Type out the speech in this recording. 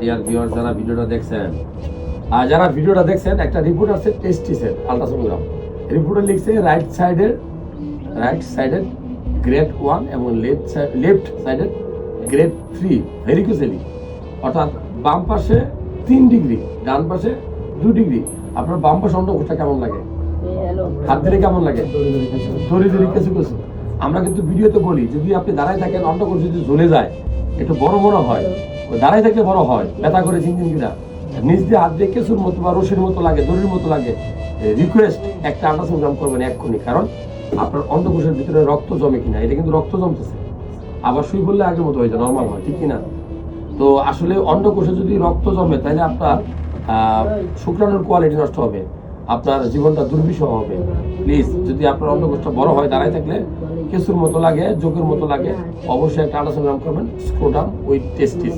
Dear viewer যারা ভিডিওটা দেখছেন। আর যারা ভিডিওটা দেখছেন একটা রিপোর্ট আছে টেস্টিসের আলট্রাসোনোগ্রাম রিপোর্টে লিখছে রাইট সাইডের রাইট সাইডের গ্রেড ওয়ান এবং লেফট লেফট সাইডের গ্রেড থ্রি ভেরিকোসেলি অর্থাৎ বাম পাশে তিন ডিগ্রি ডান পাশে দু ডিগ্রি আপনার বাম পাশে অন্ডকোষটা কেমন লাগে? হাত দিলে কেমন লাগে? দড়ি দড়ি কিছু। কিছু কিছু। আমরা কিন্তু ভিডিওতে বলি যদি আপনি দাঁড়ায় থাকেন অন্ডকোষ যদি জ্বলে যায় একটু বড় বড় হয়। দাঁড়ায় থাকলে বড় হয়, ব্যথা করে ঝিনঝিন কিনা। নিচ দিয়ে হাত দিয়ে কেঁচুর মতো বা রশির মতো লাগে, দড়ির মতো লাগে রিকোয়েস্ট একটা আল্ট্রাসোনোগ্রাম করবেন এক্ষুনি। কারণ আপনার অন্ডকোষের ভিতরে রক্ত জমে কিনা, এটা কিন্তু রক্ত জমতেছে। আবার শুই বললে আগের মতো হয়ে যায় নর্মাল হয়, ঠিক কিনা? তো আসলে অন্ডকোষে যদি রক্ত জমে, তাহলে আপনার শুক্রাণুর কোয়ালিটি নষ্ট হবে, আপনার জীবনটা দুর্বিষহ হবে। প্লিজ যদি আপনার অন্ডকোষটা বড় হয়, দাঁড়ায় থাকলে কিছুর মতো লাগে জোকের মতো লাগে অবশ্যই একটা আলোচনা করবেন স্ক্রোডাম উইথ টেস্টিস